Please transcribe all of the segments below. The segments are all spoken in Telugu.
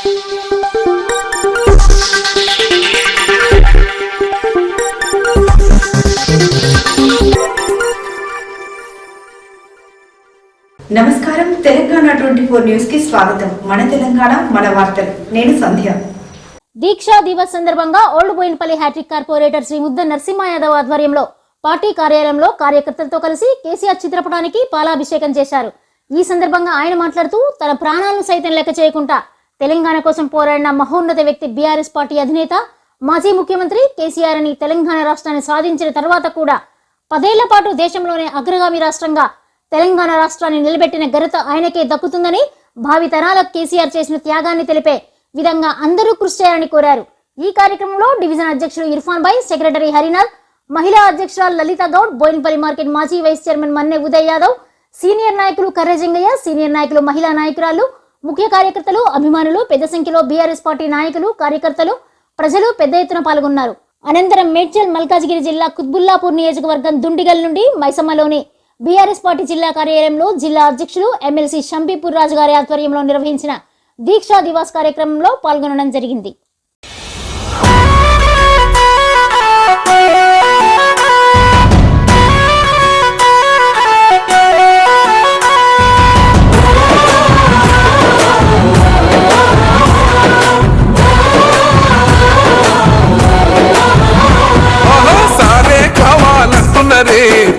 నమస్కారం. తెలంగాణ ట్వంటీ ఫోర్ న్యూస్కి స్వాగతం. మన తెలంగాణ మన వార్తలు. నేను సంధ్య. దీక్షా దివస్ సందర్భంగా old Boinpally hat trick corporator Shri Mudda Narasimha Yadav ఆధ్వర్యంలో పార్టీ కార్యాలయంలో కార్యకర్తలతో కలిసి కేసీఆర్ చిత్రపటానికి పాలాభిషేకం చేశారు. ఈ సందర్భంగా ఆయన మాట్లాడుతూ తన ప్రాణాలను సైతం లెక్క చేయకుండా తెలంగాణ కోసం పోరాడిన మహోన్నత వ్యక్తి బీఆర్ఎస్ పార్టీ అధినేత మాజీ ముఖ్యమంత్రి కేసీఆర్ అని తెలంగాణ రాష్ట్రాన్ని సాధించిన తర్వాత కూడా పదేళ్ళ పాటు దేశంలోనే అగ్రగామి రాష్ట్రంగా తెలంగాణ రాష్ట్రాన్ని నిలబెట్టిన ఘనత ఆయనకే దక్కుతుందని భావి తరాలకు కేసీఆర్ చేసిన త్యాగాన్ని తెలిపే విధంగా అందరూ కృషి చేయాలని కోరారు. ఈ కార్యక్రమంలో డివిజన్ అధ్యక్షుడు ఇర్ఫాన్ భాయ్ సెక్రటరీ హరినాథ్ మహిళా అధ్యక్షురాలు లలిత గౌడ్ బోయిన్పల్లి మార్కెట్ మాజీ vice chairman Manne Uday Yadav senior నాయకులు కర్రజంగయ్య సీనియర్ నాయకులు మహిళా నాయకురాలు ముఖ్య కార్యకర్తలు అభిమానులు పెద్ద సంఖ్యలో బీఆర్ఎస్ పార్టీ నాయకులు కార్యకర్తలు ప్రజలు పెద్ద ఎత్తున పాల్గొన్నారు. అనంతరం మేడ్చల్ మల్కాజ్గిరి జిల్లా కుత్బుల్లాపూర్ నియోజకవర్గం దుండిగల్ నుండి మైసమ్మలోని బీఆర్ఎస్ పార్టీ జిల్లా కార్యాలయంలో జిల్లా అధ్యక్షులు ఎమ్మెల్సీ షంపీపూర్ రాజు గారి ఆధ్వర్యంలో నిర్వహించిన దీక్షా దివాస్ కార్యక్రమంలో పాల్గొనడం జరిగింది.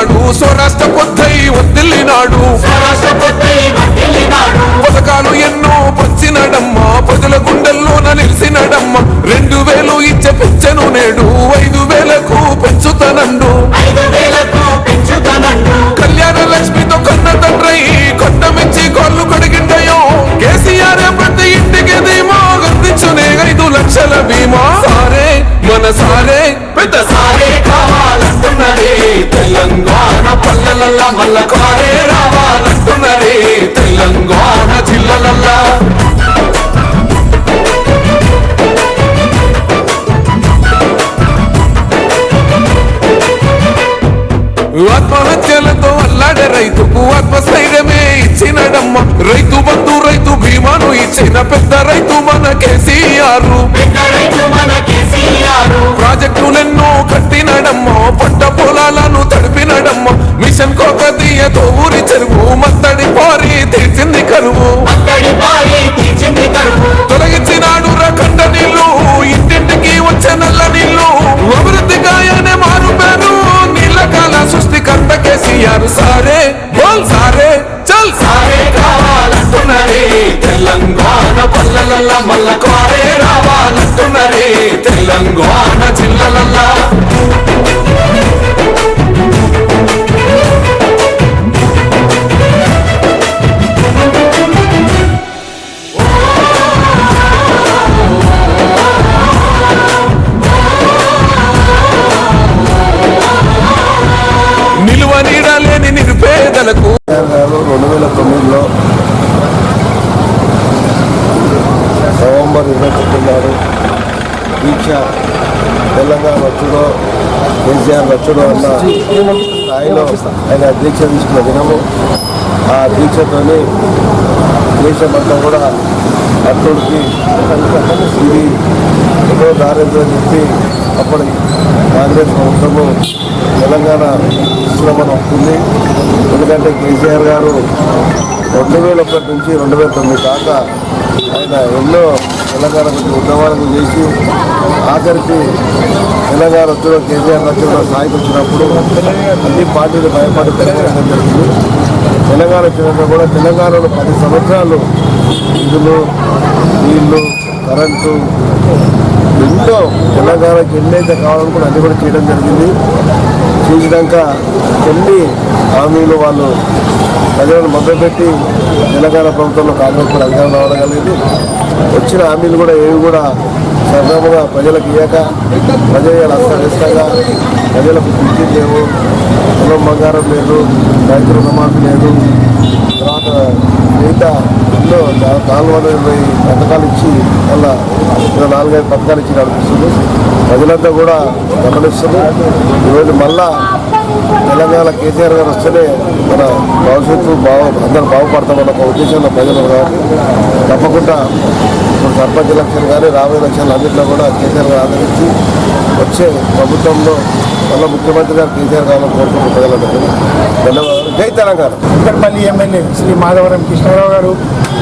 తలపెట్టినాడు స్వరాష్ట్ర పొద్దై వదిలినాడు పథకాలు ఎన్నో పంచినాడమ్మా. ప్రజల గుండెల్లోన నిలిచినాడమ్మ. రెండు వేలు ఇచ్చే పెంచను నేడు ఐదు వేలకు పెంచుతానండు. కళ్యాణ లక్ష్మితో కన్న తండ్రి కొండ మించి కాళ్ళు కడిగిండయో. కేసీఆర్ ప్రతి ఇంటికి ధీమా అందించునే ఐదు లక్షల బీమా. సారే మన సారే పెద్ద సారే. తెలంగాణ పల్లెలల్లా మల్ల కారే రావాలంటున్నరే తెలంగాణ జిల్లలల్లా. ఆత్మహత్యలతో అల్లాడే రైతుకు ఆత్మస్థైర్యమే ఇచ్చినడమ్మ. రైతు బంధు రైతు బీమాను ఇచ్చిన పెద్ద రైతు మన కేసీఆర్. ప్రాజెక్టులెన్నో కట్టినడమ్మ. పంట పొలాలను తడిపినడమ్మ. మిషన్ కోకతీయతో ఊరి చెరువు మత్తడి పారి తీర్చింది కరువు. తొలగించినాడు రకండ నీళ్ళు ఇంటింటికి వచ్చే నల్ల నీళ్ళు అభివృద్ధి గాయనే మారు పేరు నీళ్ళ కాల సృష్టికర్త కేసీఆర్. సారే బోల్ సారే చల్ సారే. కావాలంటున్నరే తెలంగాణ పల్లెలల్ల మల్ల కారే రావాలంటున్నరే తెలంగాణ జిల్లలల్లా. కేసీఆర్ అన్న స్థాయిలో ఆయన దీక్ష తీసుకున్న దినము ఆ దీక్షతోనే దేశమంతా కూడా అట్టుడికి ఇది ఎన్నో దారిద్రం చెప్పి అప్పటి కాంగ్రెస్ ప్రభుత్వము తెలంగాణ ఇస్తున్నామని వస్తుంది ఎందుకంటే కేసీఆర్ గారు రెండు వేల ఒకటి నుంచి రెండు వేల తొమ్మిది దాకా ఆయన ఎన్నో తెలంగాణ ఉద్యమాలను చేసి ఆఖరికి తెలంగాణ వచ్చుడో కేసీఆర్ వచ్చుడో స్థాయికి వచ్చినప్పుడు అన్ని పార్టీలు భయపడి తెలంగాణ జరిగింది. తెలంగాణ వచ్చినాక కూడా తెలంగాణలో పది సంవత్సరాలు నిధులు నీళ్ళు కరెంటు ఎంతో తెలంగాణకి ఎన్నైతే కావాలనుకుని అది కూడా చేయడం జరిగింది. చేసినాక ఎన్ని హామీలు వాళ్ళు ప్రజలను మొదలుపెట్టి తెలంగాణ ప్రభుత్వంలో కాంగ్రెస్ కూడా అధికారం రావడం కలిగింది వచ్చిన హామీలు కూడా ఏవి కూడా సక్రమంగా ప్రజలకు ఇయ్యాక ప్రజలు అస్తవ్యస్తంగా ప్రజలకు పింఛన్ లేవు పొలం బంగారం లేదు రైతు రుణమాఫీ లేదు. తర్వాత మిగతా ఎన్నో నాలుగు వందల ఇరవై పథకాలు ఇచ్చి మళ్ళా నాలుగు నాలుగైదు పథకాలు ఇచ్చి నడిపిస్తుంది ప్రజలంతా కూడా గమనిస్తుంది ఈరోజు మళ్ళా తెలంగాణ కేసీఆర్ గారు వస్తేనే మన భవిష్యత్తు బాగు అందరూ బాగుపడతామన్న ఒక ఉద్దేశంలో ప్రజలు తప్పకుండా ఇప్పుడు సర్పంచ్ ఎలక్షన్ కానీ రాబోయే ఎలక్షన్లు అన్నింటిలో కూడా కేసీఆర్ గారు ఆదరించి వచ్చే ప్రభుత్వంలో మళ్ళీ ముఖ్యమంత్రి గారు కేసీఆర్ గారు కోరుకుంటున్న ప్రజలందరికీ ధన్యవాదాలు. జై తెలంగాణ. కుక్కట్పల్లి ఎమ్మెల్యే శ్రీ మాధవరం కృష్ణారావు గారు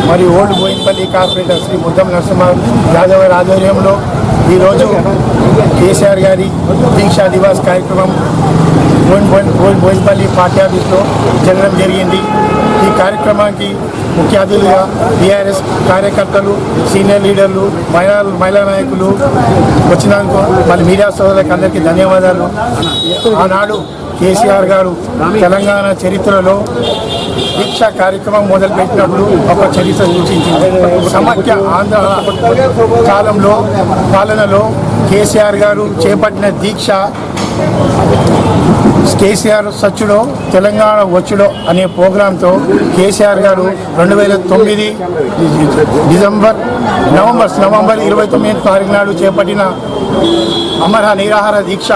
మరియు ఓల్డ్ బోయిన్పల్లి కార్పొరేటర్ శ్రీ ముద్దం నరసింహ యాదవ్ గారి ఆధ్వర్యంలో ఈరోజు కేసీఆర్ గారి దీక్షా దివాస్ కార్యక్రమం బోయిన్ బోయిన్పల్లి పార్టీ ఆఫీస్లో జరగడం జరిగింది. ఈ కార్యక్రమానికి ముఖ్య అతిథులుగా టీఆర్ఎస్ కార్యకర్తలు సీనియర్ లీడర్లు మహిళా మహిళా నాయకులు వచ్చినందుకు మళ్ళీ మీడియా సోదరులకు అందరికీ ధన్యవాదాలు. ఆనాడు కేసీఆర్ గారు తెలంగాణ చరిత్రలో దీక్ష కార్యక్రమం మొదలుపెట్టినప్పుడు ఒక చరిత్ర సూచించింది. సమాఖ్య ఆంధ్ర కాలంలో పాలనలో కేసీఆర్ గారు చేపట్టిన దీక్ష కేసీఆర్ సచ్చుడో తెలంగాణ వచ్చుడో అనే ప్రోగ్రాంతో కేసీఆర్ గారు రెండు వేల తొమ్మిది డిసెంబర్ నవంబర్ నవంబర్ ఇరవై తొమ్మిది తారీఖు నాడు చేపట్టిన అమర నిరాహార దీక్ష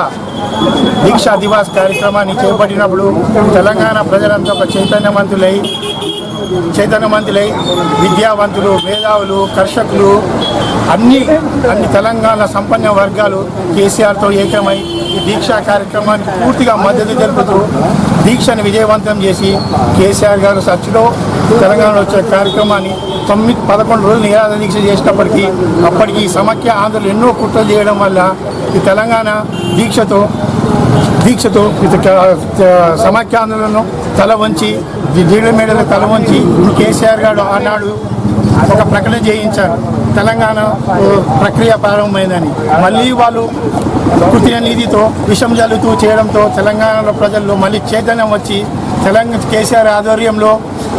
దీక్షా దివాస్ కార్యక్రమాన్ని చేపట్టినప్పుడు తెలంగాణ ప్రజలంతా ఒక చైతన్యవంతులై చైతన్యవంతులై విద్యావంతులు మేధావులు కర్షకులు అన్ని అన్ని తెలంగాణ సంపన్న వర్గాలు కేసీఆర్తో ఏకమై ఈ దీక్షా కార్యక్రమానికి పూర్తిగా మద్దతు తెలుపుతూ దీక్షను విజయవంతం చేసి కేసీఆర్ గారు సచ్చిలో తెలంగాణ వచ్చే కార్యక్రమాన్ని తొమ్మిది పదకొండు రోజులు నిరాధ దీక్ష చేసినప్పటికీ అప్పటికి ఈ సమాఖ్య ఆంధ్రులు ఎన్నో కుట్రలు చేయడం వల్ల ఈ తెలంగాణ దీక్షతో దీక్షతో సమాఖ్య ఆందోళనను తల వంచి జీళ్ళ మేడలో తల వంచి కేసీఆర్ గారు ఆనాడు ఒక ప్రకటన చేయించారు. తెలంగాణ ప్రక్రియ ప్రారంభమైందని. మళ్ళీ వాళ్ళు కృత్రిమ నీతితో విషం జల్లుతూ చేయడంతో తెలంగాణలో ప్రజల్లో మళ్ళీ చైతన్యం వచ్చి తెలంగాణ కేసీఆర్ ఆధ్వర్యంలో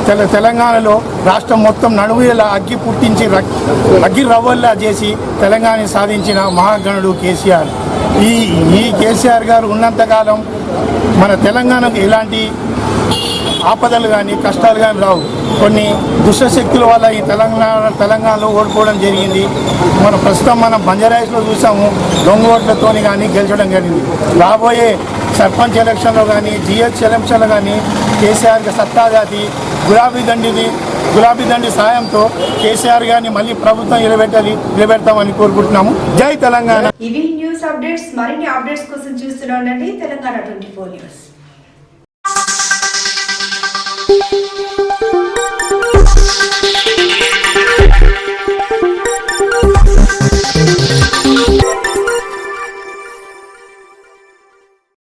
తెల తెలంగాణలో రాష్ట్రం మొత్తం నడుముల అగ్గి పుట్టించి అగ్గి రవ్వల్లా చేసి తెలంగాణ సాధించిన మహాగణుడు కేసీఆర్. ఈ ఈ కేసీఆర్ గారు ఉన్నంతకాలం మన తెలంగాణకు ఎలాంటి ఆపదలు కానీ కష్టాలు కానీ రావు. కొన్ని దుష్టశక్తుల వల్ల ఈ తెలంగాణ తెలంగాణలో ఓడిపోవడం జరిగింది. మన ప్రస్తుతం మనం బంజారాయిస్లో చూసాము దొంగ ఓట్లతోని కానీ గెలిచడం జరిగింది. రాబోయే సర్పంచ్ ఎలక్షన్లో కానీ జిహెచ్ ఎలక్షన్లో కానీ కేసీఆర్కి సత్తా జాతి గులాబీ దండిది గులాబీ దండి సాయంతో కేసీఆర్ గారిని మళ్ళీ ప్రభుత్వం నిలబెట్టాలి నిలబెడతామని కోరుకుంటున్నాము. జై తెలంగాణ. మరిన్ని అప్డేట్స్ కోసం తెలంగాణ ట్వంటీ ఫోర్ న్యూస్.